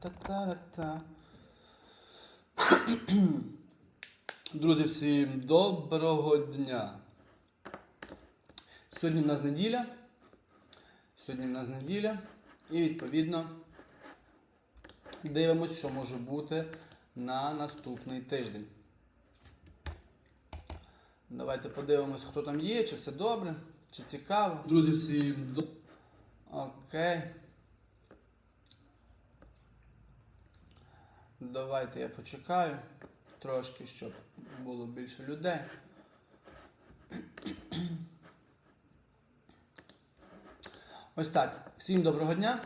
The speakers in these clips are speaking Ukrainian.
Та-та-та-та-та. Друзі, всім доброго дня. Сьогодні в нас неділя. Сьогодні в нас неділя. І відповідно дивимось, що може бути на наступний тиждень. Давайте подивимось, хто там є, чи все добре, чи цікаво. Друзі, всім до... Окей. Давайте я почекаю трошки, щоб було більше людей. Ось так. Всім доброго дня.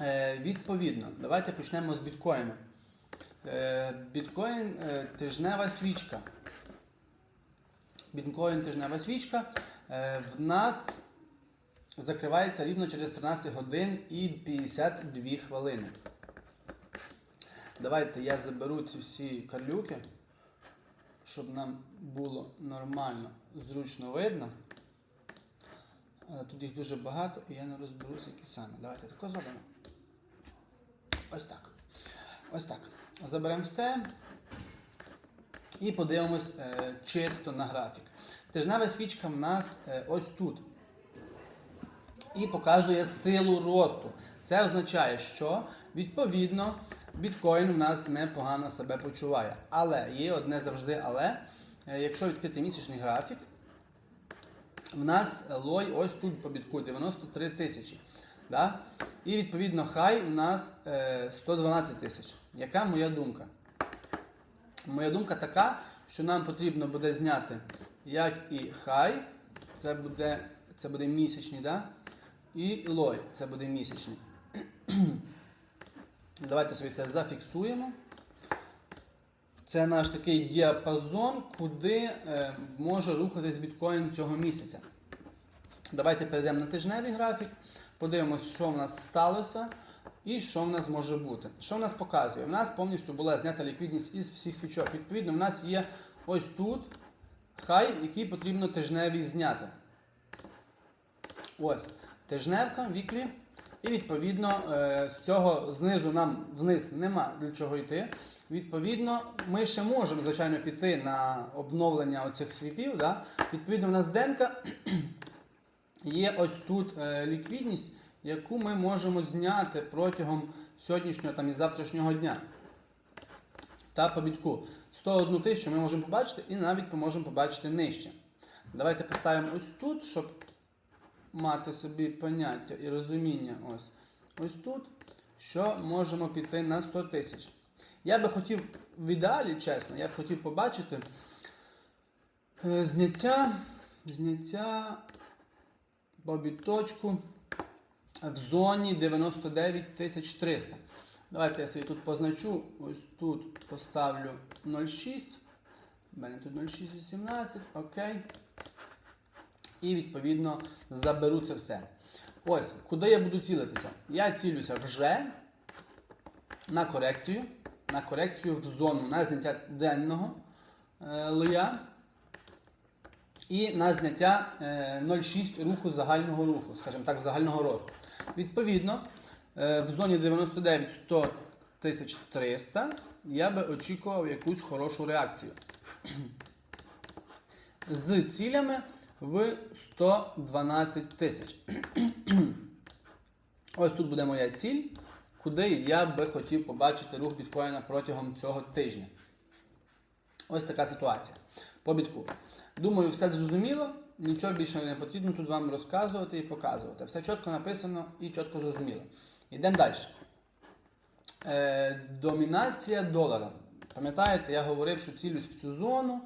Е, відповідно, давайте почнемо з біткоїну. Е, біткоін е, тижнева свічка. Біткоін тижнева свічка. Е, в нас закривається рівно через 13 годин і 52 хвилини. Давайте я заберу ці всі карлюки, щоб нам було нормально, зручно видно. Тут їх дуже багато і я не розберуся, які саме. Давайте тако зробимо. Ось так. Ось так. Заберемо все і подивимось е, чисто на графік. Тижнева свічка в нас е, ось тут. І показує силу росту. Це означає, що відповідно біткоін у нас непогано себе почуває. Але є одне завжди, але е, якщо відкрити місячний графік, в нас лой ось тут по бітку 93 тисячі. Да? І відповідно хай у нас е, 112 тисяч. Яка моя думка? Моя думка така, що нам потрібно буде зняти як і хай, це буде, це буде місячний, да? і лой, це буде місячний. Давайте собі це зафіксуємо. Це наш такий діапазон, куди е, може рухатись біткоін цього місяця. Давайте перейдемо на тижневий графік, подивимося, що в нас сталося і що в нас може бути. Що в нас показує? У нас повністю була знята ліквідність із всіх свічок. Відповідно, в нас є ось тут хай, який потрібно тижневий зняти. Ось, тижневка, віклі. І відповідно е, з цього знизу нам вниз нема для чого йти. Відповідно, ми ще можемо, звичайно, піти на обновлення оцих світів. Да? Відповідно, в нас денка є ось тут е, ліквідність, яку ми можемо зняти протягом сьогоднішнього там, і завтрашнього дня. Та по бітку. 101 тисячу ми можемо побачити і навіть можемо побачити нижче. Давайте поставимо ось тут, щоб мати собі поняття і розуміння. Ось ось тут, що можемо піти на 100 тисяч. Я би хотів в ідеалі, чесно, я б хотів побачити е, зняття, зняття по біточку в зоні 99 300. Давайте я собі тут позначу, ось тут поставлю 0,6. У мене тут 0,618, окей. І відповідно заберу це все. Ось, куди я буду цілитися? Я цілюся вже на корекцію. На корекцію в зону на зняття денного е, лоя і на зняття е, 0,6 руху загального руху, скажімо так, загального росту. Відповідно, е, в зоні 99 100 300 я би очікував якусь хорошу реакцію. З цілями в 112 тисяч. Ось тут буде моя ціль, куди я би хотів побачити рух біткоїна протягом цього тижня. Ось така ситуація. По бітку. Думаю, все зрозуміло. Нічого більше не потрібно тут вам розказувати і показувати. Все чітко написано і чітко зрозуміло. Йдемо далі. Е, домінація долара. Пам'ятаєте, я говорив, що цілюсь в цю зону.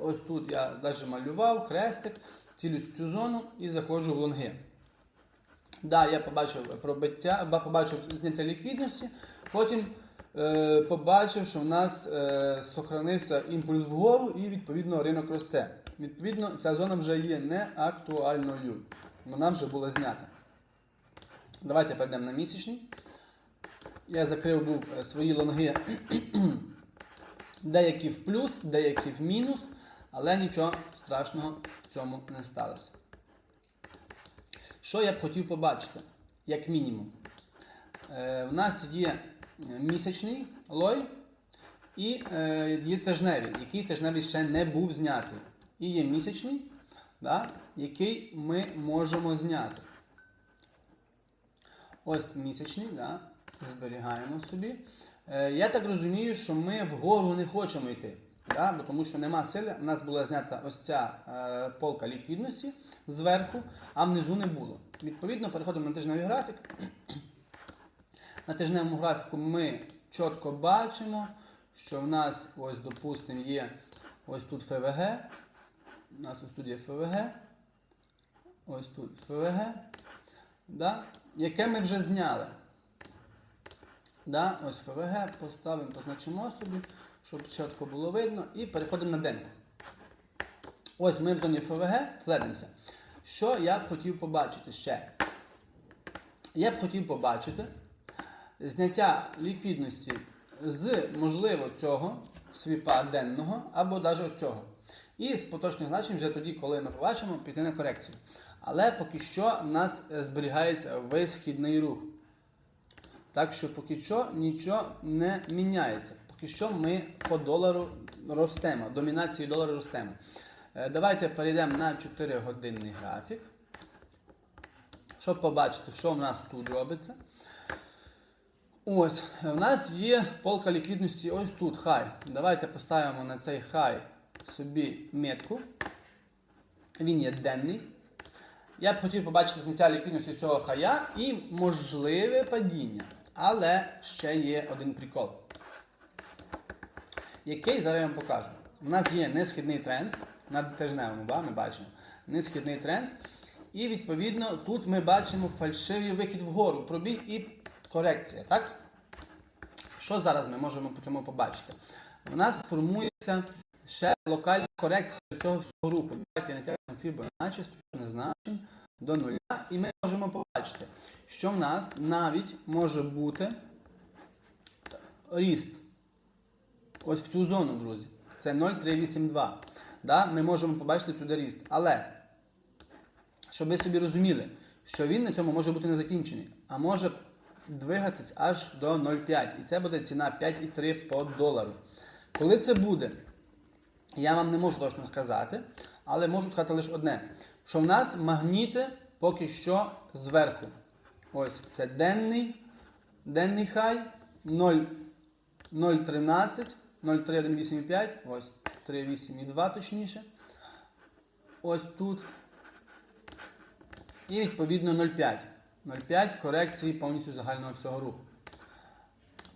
Ось тут я навіть малював хрестик, цілюсь в цю зону і заходжу в лонги. Да, я побачив пробиття, побачив зняття ліквідності, потім е, побачив, що в нас е, сохранився імпульс вгору і відповідно ринок росте. Відповідно, ця зона вже є неактуальною. Вона вже була знята. Давайте перейдемо на місячний. Я закрив був е, свої лонги деякі в плюс, деякі в мінус, але нічого страшного в цьому не сталося. Що я б хотів побачити, як мінімум? Е, в нас є місячний лой і е, є тижневий, який тижневий ще не був знятий. І є місячний, да, який ми можемо зняти. Ось місячний, да, зберігаємо собі. Е, я так розумію, що ми вгору не хочемо йти. Да? Бо тому що нема сили. У нас була знята ось ця е, полка ліквідності зверху, а внизу не було. Відповідно, переходимо на тижневий графік. На тижневому графіку ми чітко бачимо, що в нас, ось, допустимо, є ось тут ФВГ. У нас ось тут є ФВГ. Ось тут ФВГ. Да? Яке ми вже зняли. Да? Ось ФВГ, поставимо, позначимо собі, щоб чітко було видно. І переходимо на денку. Ось ми в зоні ФВГ следимося. Що я б хотів побачити ще? Я б хотів побачити зняття ліквідності з, можливо, цього свіпа денного або навіть цього. І з поточних значень вже тоді, коли ми побачимо, піти на корекцію. Але поки що в нас е, зберігається висхідний рух. Так що поки що нічого не міняється. Поки що ми по долару ростемо, домінації долару ростемо. Е, Давайте перейдемо на 4 годинний графік. Щоб побачити, що в нас тут робиться. Ось, в нас є полка ліквідності ось тут хай. Давайте поставимо на цей хай собі метку. Він є денний. Я б хотів побачити зняття ліквідності цього хая і можливе падіння. Але ще є один прикол. Який зараз я вам покажу. У нас є несхідний тренд на тижневому, да, ми бачимо. Несхідний тренд. І відповідно тут ми бачимо фальшивий вихід вгору, пробій і корекція. так? Що зараз ми можемо по цьому побачити? У нас формується ще локальна корекція цього всього руху. Давайте натягнемо Fibonacci з значень до нуля, і ми можемо побачити, що в нас навіть може бути ріст. Ось в цю зону, друзі. Це 0,382. Да? Ми можемо побачити сюди ріст. Але, щоб ви собі розуміли, що він на цьому може бути не закінчений, а може двигатись аж до 0,5. І це буде ціна 5,3 по долару. Коли це буде, я вам не можу точно сказати, але можу сказати лише одне: що в нас магніти поки що зверху. Ось це денний, денний хай 0, 0,13, 0,3185, ось 3,8,2 точніше. Ось тут. І відповідно 0,5. 0,5 корекції повністю загального всього руху.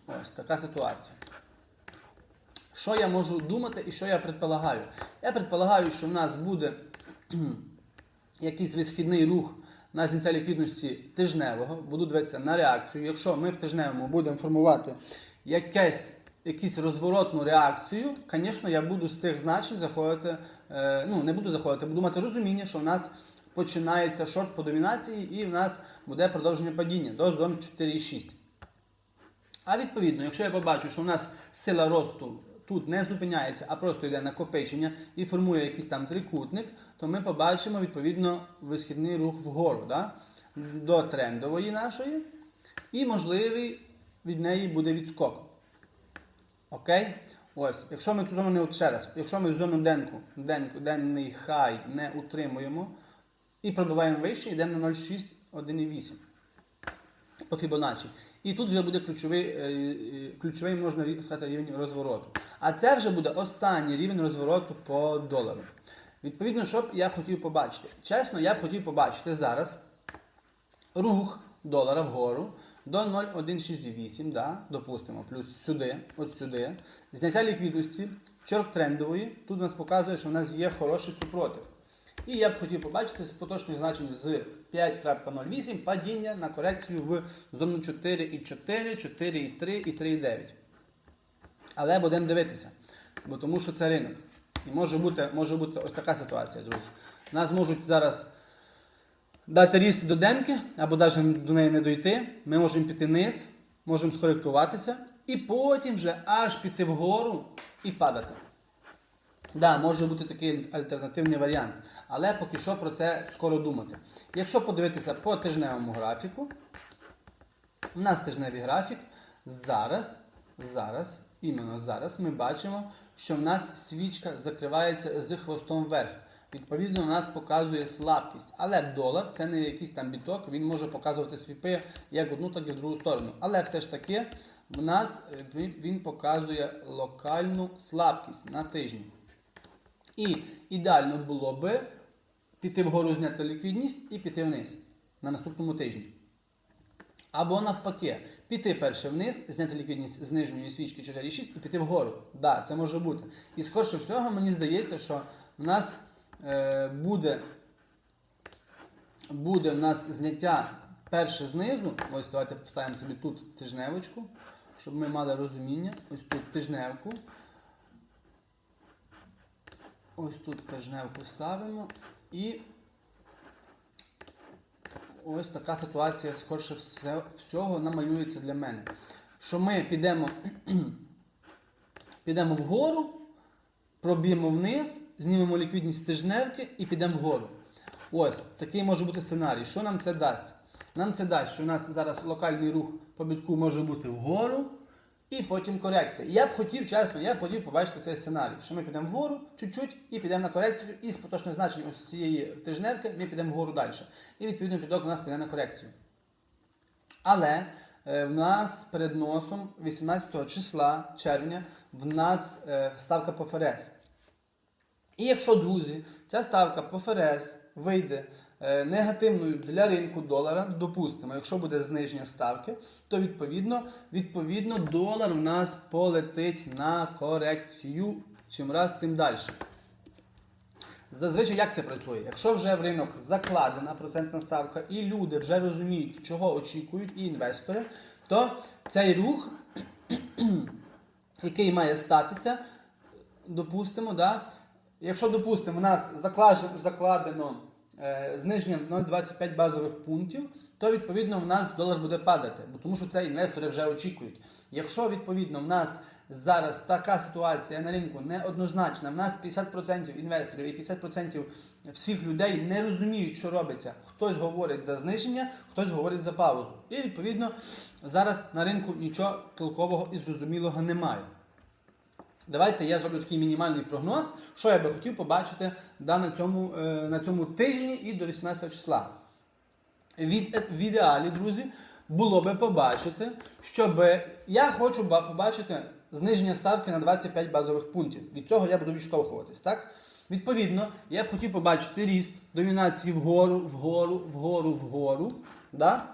Ось така ситуація. Що я можу думати і що я предполагаю? Я предполагаю, що в нас буде якийсь висхідний рух на зняття ліквідності тижневого. Буду дивитися на реакцію. Якщо ми в тижневому будемо формувати якесь, якусь розворотну реакцію, звісно, я буду з цих значень заходити, е, ну не буду заходити, буду мати розуміння, що в нас починається шорт по домінації і в нас буде продовження падіння до зон 4,6. А відповідно, якщо я побачу, що в нас сила росту тут не зупиняється, а просто йде накопичення і формує якийсь там трикутник, то ми побачимо відповідно висхідний рух вгору да? до трендової нашої. І можливий від неї буде відскок. Окей? Ось, якщо ми цю зону не от ще якщо ми зону денку, денку, денний хай не утримуємо і пробиваємо вище, йдемо на 0,6, 1,8 по Фібоначчі. І тут вже буде ключовий, е, е, ключовий можна сказати, рівень розвороту. А це вже буде останній рівень розвороту по долару. Відповідно, що б я хотів побачити? Чесно, я б хотів побачити зараз рух долара вгору до 0,168, да, допустимо, плюс сюди, от сюди. Зняття ліквідності, чорк трендової. Тут нас показує, що в нас є хороший супротив. І я б хотів побачити з поточних значень з 5.08 падіння на корекцію в зону 4,4, 4,3 і 3,9. Але будемо дивитися, бо тому що це ринок. І може бути, може бути ось така ситуація, друзі. Нас можуть зараз дати ріст до денки, або навіть до неї не дойти. Ми можемо піти вниз, можемо скоректуватися, і потім вже аж піти вгору і падати. Да, може бути такий альтернативний варіант, але поки що про це скоро думати. Якщо подивитися по тижневому графіку, У нас тижневий графік. Зараз, зараз, іменно зараз ми бачимо, що в нас свічка закривається з хвостом вверх. Відповідно, у нас показує слабкість. Але долар це не якийсь там біток, він може показувати свіпи як в одну, так і в другу сторону. Але все ж таки в нас е, він- показує локальну слабкість на тижні. І ідеально було би піти вгору, зняти ліквідність і піти вниз на наступному тижні. Або навпаки, піти перше вниз, зняти ліквідність з нижньої свічки 4,6 і піти вгору. Да, це може бути. І скорше всього, мені здається, що в нас буде, буде в нас зняття перше знизу. Ось давайте поставимо собі тут тижневочку, щоб ми мали розуміння. Ось тут тижневку. Ось тут тижневку ставимо і ось така ситуація, скорше всього, намалюється для мене. Що ми підемо, підемо вгору, проб'ємо вниз, знімемо ліквідність тижневки і підемо вгору. Ось такий може бути сценарій. Що нам це дасть? Нам це дасть, що у нас зараз локальний рух по бітку може бути вгору. І потім корекція. Я б хотів, чесно, я б хотів побачити цей сценарій, що ми підемо вгору чуть-чуть і підемо на корекцію, і з поточним значенням ось цієї тижневки ми підемо вгору далі. І відповідно підок у нас піде на корекцію. Але е, в нас перед носом 18 числа червня в нас е, ставка по ФРС. І якщо, друзі, ця ставка по ФРС вийде е, негативною для ринку долара, допустимо, якщо буде зниження ставки, то відповідно, відповідно долар у нас полетить на корекцію чим раз, тим далі. Зазвичай як це працює? Якщо вже в ринок закладена процентна ставка, і люди вже розуміють, чого очікують, і інвестори, то цей рух, який має статися, допустимо, да, якщо, допустимо, у нас закладено е, зниження на 0,25 базових пунктів, то відповідно в нас долар буде падати, бо тому що це інвестори вже очікують. Якщо відповідно в нас зараз така ситуація на ринку неоднозначна, в нас 50% інвесторів і 50% всіх людей не розуміють, що робиться. Хтось говорить за зниження, хтось говорить за паузу. І відповідно зараз на ринку нічого толкового і зрозумілого немає. Давайте я зроблю такий мінімальний прогноз, що я би хотів побачити да, на, цьому, е, на цьому тижні і до 18 числа. Від, е, в ідеалі, друзі, було би побачити, щоб я хочу побачити зниження ставки на 25 базових пунктів. Від цього я буду відштовхуватись. Так? Відповідно, я б хотів побачити ріст домінації вгору, вгору, вгору, вгору. Да?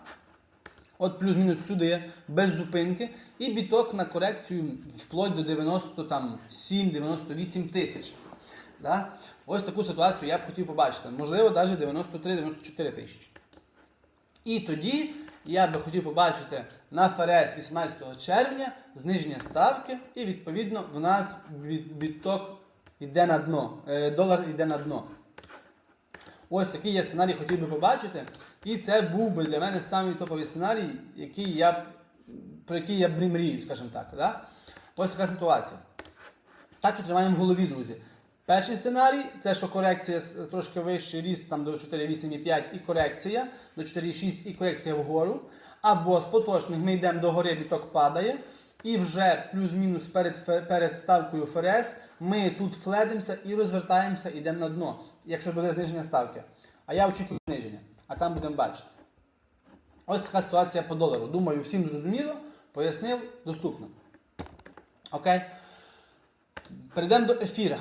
От плюс-мінус сюди, без зупинки, і біток на корекцію вплоть до 97-98 тисяч. Да? Ось таку ситуацію я б хотів побачити. Можливо, навіть 93-94 тисячі. І тоді я би хотів побачити на ФРС 18 червня зниження ставки, і відповідно в нас відток йде на дно. Е, Долар йде на дно. Ось такий я сценарій хотів би побачити. І це був би для мене самий топовий сценарій, який я, про який я мрію, скажімо так. Да? Ось така ситуація. Так що тримаємо в голові, друзі. Перший сценарій це що корекція трошки вищий ріст там до 4,8,5 і корекція, до 4,6 і корекція вгору. Або з поточних ми йдемо до гори, біток падає. І вже плюс-мінус перед, перед ставкою ФРС ми тут фледимося і розвертаємося, йдемо на дно, якщо буде зниження ставки. А я очікую зниження, а там будемо бачити. Ось така ситуація по долару. Думаю, всім зрозуміло, пояснив, доступно. Окей? Перейдемо до ефіра.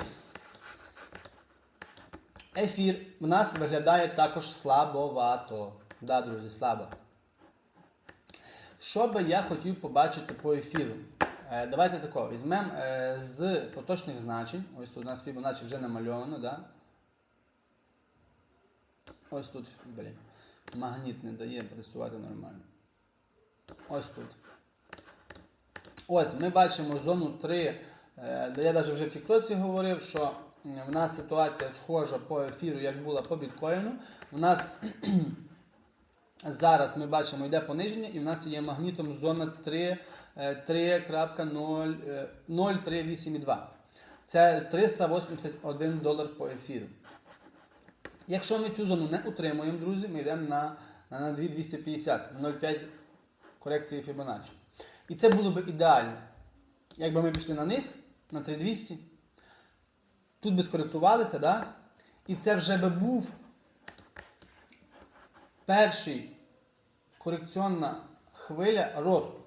Ефір в нас виглядає також слабовато. Да, друзі, слабо. Що би я хотів побачити по ефіру? Е, давайте тако, візьмемо е, з поточних значень. Ось тут у нас Fibonacci вже намальовано, да? Ось тут, блін, магніт не дає працювати нормально. Ось тут. Ось ми бачимо зону 3, е, де я навіть вже в Тіктоці говорив, що в нас ситуація схожа по ефіру, як була по біткоїну. У нас зараз ми бачимо йде пониження, і в нас є магнітом зона 3, е, 3.0, е, 0,382. Це 381 долар по ефіру. Якщо ми цю зону не утримуємо, друзі, ми йдемо на, на 2250, 0,5 корекції Fibonacci. І це було б ідеально. Якби ми пішли на низ, на 3200, тут би скоректувалися, да? і це вже би був перший корекційна хвиля росту.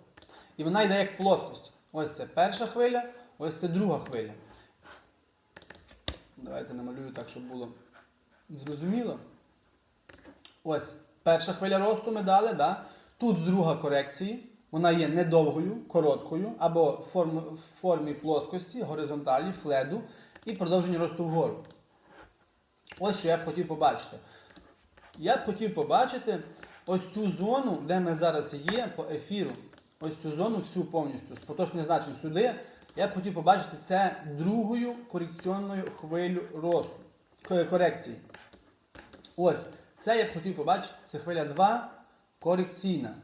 І вона йде як плоскость. Ось це перша хвиля, ось це друга хвиля. Давайте намалюю так, щоб було зрозуміло. Ось перша хвиля росту ми дали. Да? Тут друга корекції. Вона є недовгою, короткою, або в формі плоскості, горизонталі, фледу, і продовження росту вгору. Ось що я б хотів побачити. Я б хотів побачити ось цю зону, де ми зараз є по ефіру. Ось цю зону всю повністю з поточних значень сюди. Я б хотів побачити це другою корекційною хвилю росту корекції. Ось, це я б хотів побачити. Це хвиля 2 корекційна.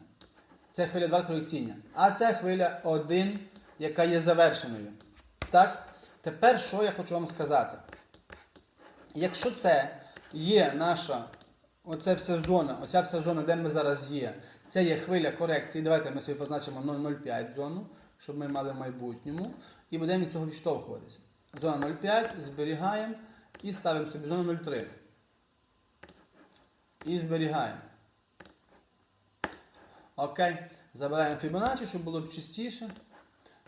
Це хвиля 2 корекційна. А це хвиля 1, яка є завершеною. Так? Тепер що я хочу вам сказати? Якщо це є наша, оця вся зона, оця вся зона, де ми зараз є, це є хвиля корекції. Давайте ми собі позначимо 0,05 зону, щоб ми мали в майбутньому. І будемо від цього відштовхуватися. Зона 0,5, зберігаємо і ставимо собі зону 0,3. І зберігаємо. Окей. Забираємо Fibonacci, щоб було б чистіше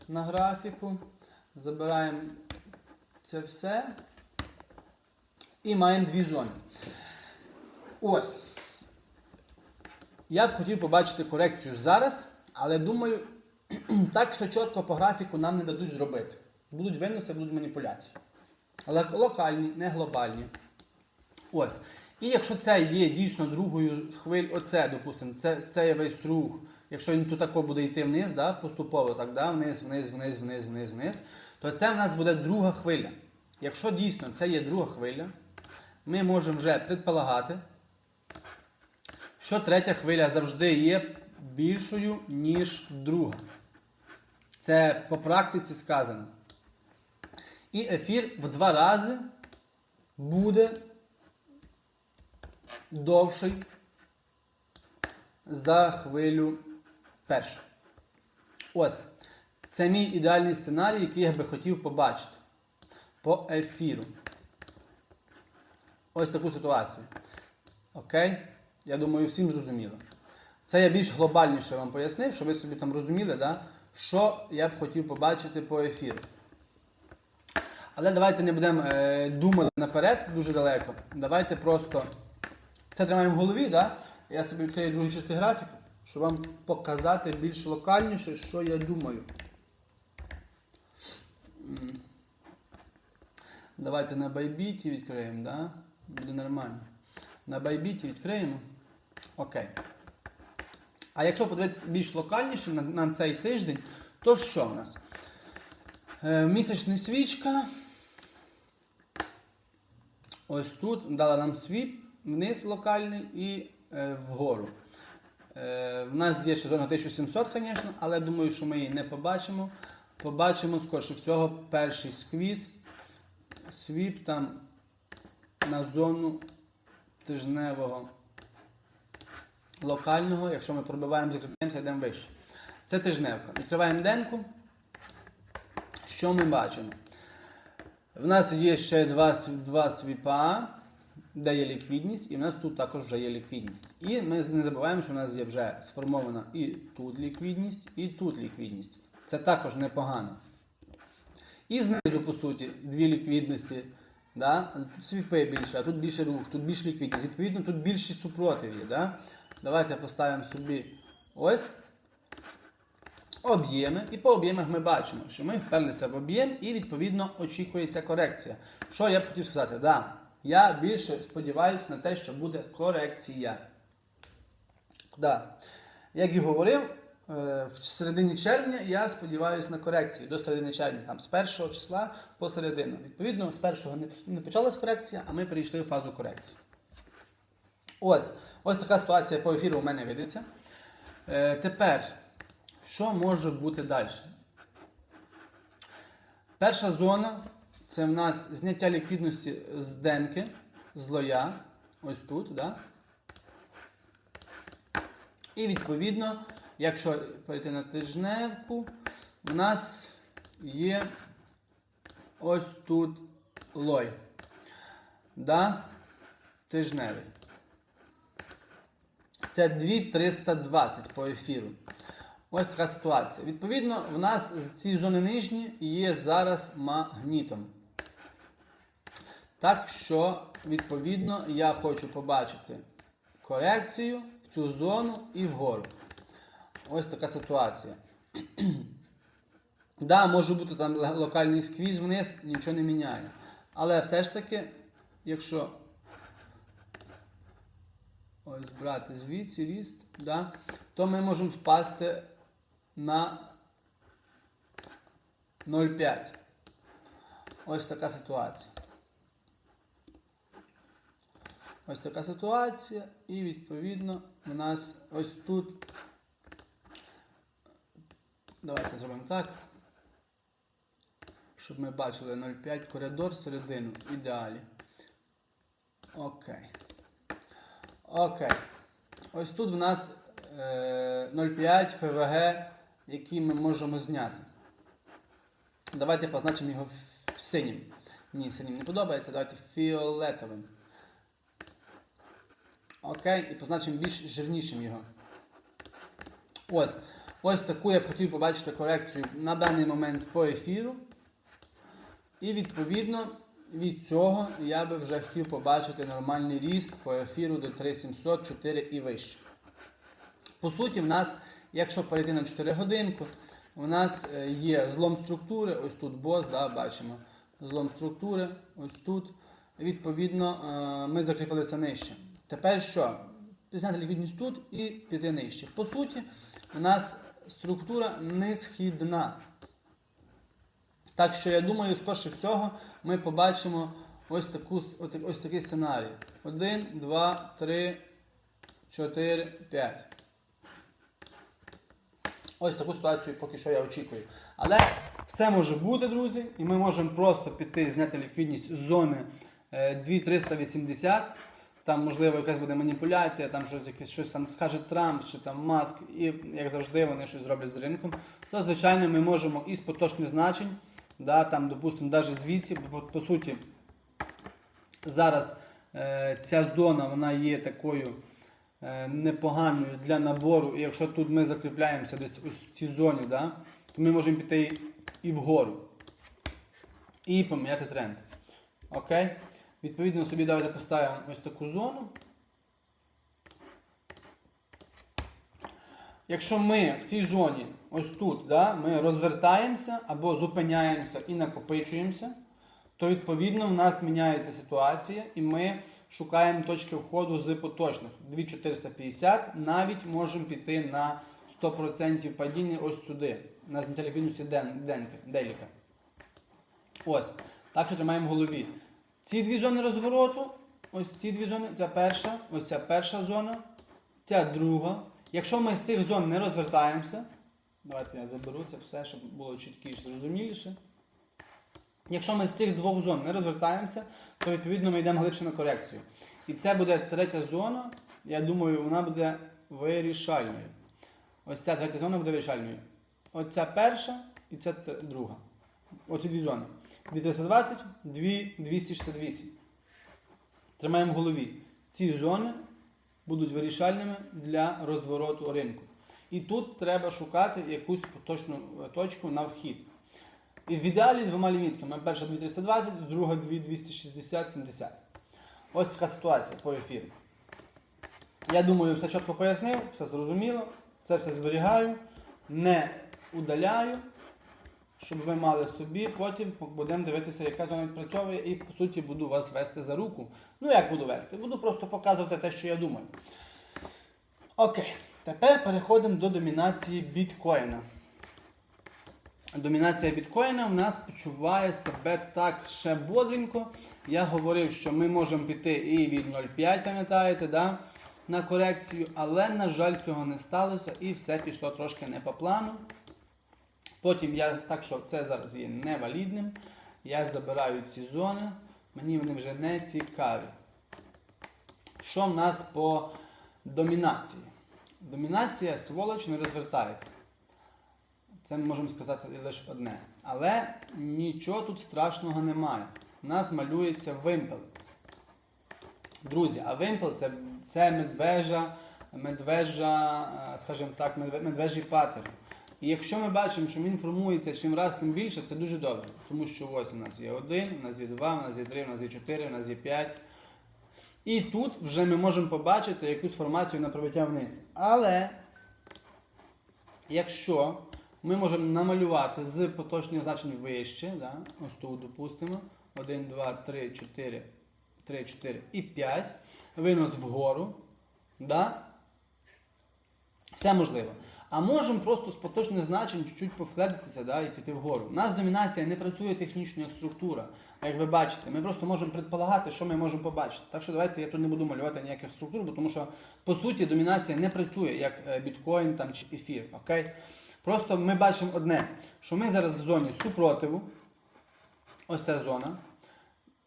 на графіку. Забираємо це все. І маємо дві зони. Ось. Я б хотів побачити корекцію зараз, але думаю, так все чітко по графіку нам не дадуть зробити. Будуть виноси, будуть маніпуляції. Але локальні, не глобальні. Ось. І якщо це є дійсно другою хвиль, оце, допустимо, це, це є весь рух. Якщо він тут тако буде йти вниз, да, поступово так, да, вниз, вниз, вниз, вниз, вниз, вниз, то це в нас буде друга хвиля. Якщо дійсно це є друга хвиля, ми можемо вже предполагати, що третя хвиля завжди є більшою, ніж друга. Це по практиці сказано. І ефір в два рази буде довший за хвилю першу. Ось. Це мій ідеальний сценарій, який я би хотів побачити по ефіру. Ось таку ситуацію. Окей? Я думаю, всім зрозуміло. Це я більш глобальніше вам пояснив, щоб ви собі там розуміли, да, що я б хотів побачити по ефіру. Але давайте не будемо е, думати наперед дуже далеко. Давайте просто це тримаємо в голові, да? я собі відкрию другий чистий графік, щоб вам показати більш локальніше, що я думаю. Давайте на байбіті відкриємо, да? буде нормально. На байбіті відкриємо. Окей. А якщо подивитися більш локальніше на, на цей тиждень, то що в нас? Е, місячна свічка. Ось тут дала нам свіп вниз локальний і е, вгору. Е, в нас є ще зона 1700, звісно, але думаю, що ми її не побачимо. Побачимо, скоріше всього, перший сквіз. Свіп там на зону тижневого локального. Якщо ми пробиваємо, закріпляємося, йдемо вище. Це тижневка. Відкриваємо денку. Що ми бачимо? В нас є ще два, два свіпа, де є ліквідність, і в нас тут також вже є ліквідність. І ми не забуваємо, що в нас є вже сформована і тут ліквідність, і тут ліквідність. Це також непогано. І знизу, по суті, дві ліквідності. Да? Тут свіпи більше, а тут більше рух, тут більше ліквідність. Відповідно, тут більші супротив є. Да? Давайте поставимо собі ось об'єми. І по об'ємах ми бачимо, що ми вперлися в об'єм і відповідно очікується корекція. Що я б хотів сказати? Да, я більше сподіваюся на те, що буде корекція. Да. Як і говорив, в середині червня я сподіваюся на корекцію до середини червня, там з першого числа по середину. Відповідно, з першого не, не почалась корекція, а ми перейшли в фазу корекції. Ось, ось така ситуація по ефіру у мене ведеться. Е, тепер, що може бути далі? Перша зона це в нас зняття ліквідності з денки, з лоя, ось тут. Да? І відповідно якщо перейти на тижневку, у нас є ось тут лой. Да? Тижневий. Це 2320 по ефіру. Ось така ситуація. Відповідно, в нас з цієї зони нижні є зараз магнітом. Так що, відповідно, я хочу побачити корекцію в цю зону і вгору. Ось така ситуація. да, може бути там локальний сквіз вниз, нічого не міняє. Але все ж таки, якщо ось брати звідси ріст, да, то ми можемо впасти на 0,5. Ось така ситуація. Ось така ситуація, і відповідно у нас ось тут. Давайте зробимо так. Щоб ми бачили 0,5 коридор середину. Ідеалі. Окей. Окей. Ось тут в нас е, 0,5 ФВГ, який ми можемо зняти. Давайте позначимо його синім. Ні, синім не подобається. Давайте фіолетовим. Окей, і позначимо більш жирнішим його. Ось. Ось таку я б хотів побачити корекцію на даний момент по ефіру. І відповідно від цього я би вже хотів побачити нормальний ріст по ефіру до 3700, 4 і вище. По суті, в нас, якщо перейти на 4 годинку, у нас е, є злом структури, ось тут бос, да, бачимо. Злом структури, ось тут. Відповідно, е, ми закріпилися нижче. Тепер що? Зняти ліквідність тут і піти нижче. По суті, у нас структура не східна. Так що я думаю, скорше всього, ми побачимо ось, таку, ось такий сценарій. 1, 2, 3, 4, 5. Ось таку ситуацію поки що я очікую. Але все може бути, друзі, і ми можемо просто піти, зняти ліквідність з зони е, 2380. Там, можливо, якась буде маніпуляція, там щось, якесь, щось там скаже Трамп чи там Маск, і як завжди вони щось зроблять з ринком. То, звичайно, ми можемо із поточних значень, да, там, допустимо, навіть звідси, бо, по, суті, зараз е, ця зона вона є такою е, непоганою для набору. І якщо тут ми закріпляємося десь в цій зоні, да, то ми можемо піти і вгору. І поміняти тренд. Окей? Відповідно, собі давайте поставимо ось таку зону. Якщо ми в цій зоні, ось тут, да, ми розвертаємося або зупиняємося і накопичуємося, то відповідно в нас міняється ситуація і ми шукаємо точки входу з поточних. 2450 навіть можемо піти на 100% падіння ось сюди, на зняття ліквідності ден, денки, деліка. Ось. Так що тримаємо в голові. Ці дві зони розвороту, ось ці дві зони, ця перша, ось ця перша зона, ця друга. Якщо ми з цих зон не розвертаємося, давайте я заберу це все, щоб було чіткіше, зрозуміліше. Якщо ми з цих двох зон не розвертаємося, то відповідно ми йдемо глибше на корекцію. І це буде третя зона, я думаю, вона буде вирішальною. Ось ця третя зона буде вирішальною. Оця перша і ця друга. Оці дві зони. 2320, 2, 268. Тримаємо в голові. Ці зони будуть вирішальними для розвороту ринку. І тут треба шукати якусь поточну е, точку на вхід. І в ідеалі двома лімітками. Перша 2320, друга 2260-70. Ось така ситуація по ефіру. Я думаю, все чітко пояснив, все зрозуміло. Це все зберігаю, не удаляю, щоб ви мали собі. Потім будемо дивитися, яка зона відпрацьовує, і по суті буду вас вести за руку. Ну як буду вести? Буду просто показувати те, що я думаю. Окей, тепер переходимо до домінації біткоїна. Домінація біткоїна в нас почуває себе так ще бодренько. Я говорив, що ми можемо піти і від 0,5, пам'ятаєте, да? на корекцію, але, на жаль, цього не сталося і все пішло трошки не по плану. Потім я так що це зараз є невалідним. Я забираю ці зони, мені вони вже не цікаві. Що в нас по домінації? Домінація сволоч не розвертається. Це ми можемо сказати лише одне. Але нічого тут страшного немає. У нас малюється вимпел. Друзі, а вимпел це, це медвежа, медвежа, е, скажімо так, медве- медвежий паттерн. І якщо ми бачимо, що він формується чим раз тим більше, це дуже добре. Тому що ось у нас є один, у нас є два, у нас є три, у нас є чотири, у нас є п'ять. І тут вже ми можемо побачити якусь формацію на пробиття вниз. Але якщо ми можемо намалювати з поточних значень вище, да? ось тут допустимо, 1, 2, 3, 4, 3, 4 і 5, винос вгору, да? все можливо. А можемо просто з поточних значень чуть-чуть пофлетитися да, і піти вгору. У нас домінація не працює технічно як структура. Як ви бачите, ми просто можемо предполагати, що ми можемо побачити. Так що давайте я тут не буду малювати ніяких структур, бо тому що по суті домінація не працює як е, біткоін там, чи ефір. Окей? Просто ми бачимо одне, що ми зараз в зоні супротиву. Ось ця зона.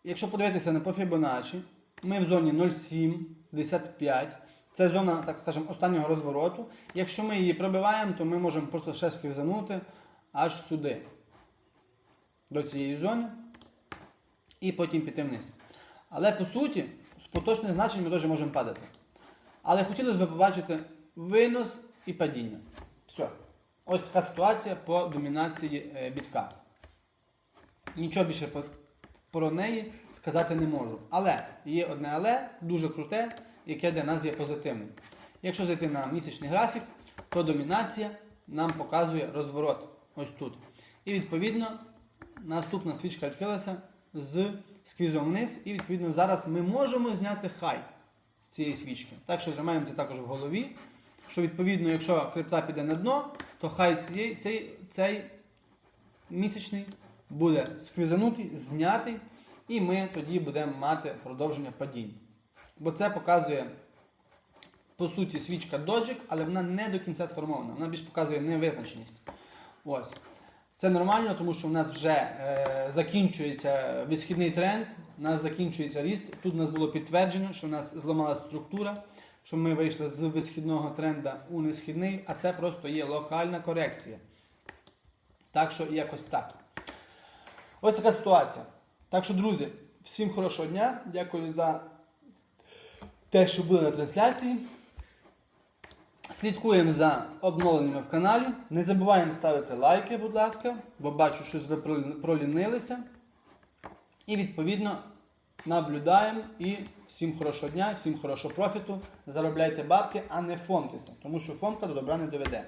Якщо подивитися на по Fibonacci, ми в зоні 0,755. Це зона, так скажемо, останнього розвороту. Якщо ми її пробиваємо, то ми можемо просто ще сквізанути аж сюди, до цієї зони, і потім піти вниз. Але по суті, з поточних значень ми теж можемо падати. Але хотілося б побачити винос і падіння. Все. Ось така ситуація по домінації е, бітка. Нічого більше про неї сказати не можу. Але є одне але, дуже круте, яке для нас є позитивним. Якщо зайти на місячний графік, то домінація нам показує розворот ось тут. І відповідно наступна свічка відкрилася з сквізом вниз, і відповідно зараз ми можемо зняти хай з цієї свічки. Так що тримаємо це також в голові. Що відповідно, якщо крипта піде на дно, то хай цієї, цей, цей місячний буде сквізанутий, знятий, і ми тоді будемо мати продовження падінь. Бо це показує, по суті, свічка доджик, але вона не до кінця сформована. Вона більш показує невизначеність. Ось. Це нормально, тому що у нас вже е, закінчується висхідний тренд, у нас закінчується ріст. Тут у нас було підтверджено, що у нас зламалася структура, що ми вийшли з висхідного тренда у несхідний, а це просто є локальна корекція. Так що якось так. Ось така ситуація. Так що, друзі, всім хорошого дня. Дякую за те, що були на трансляції. Слідкуємо за обновленнями в каналі. Не забуваємо ставити лайки, будь ласка, бо бачу, що ви пролінилися. І відповідно наблюдаємо і всім хорошого дня, всім хорошого профіту. Заробляйте бабки, а не фомтеся, тому що фомка до добра не доведе.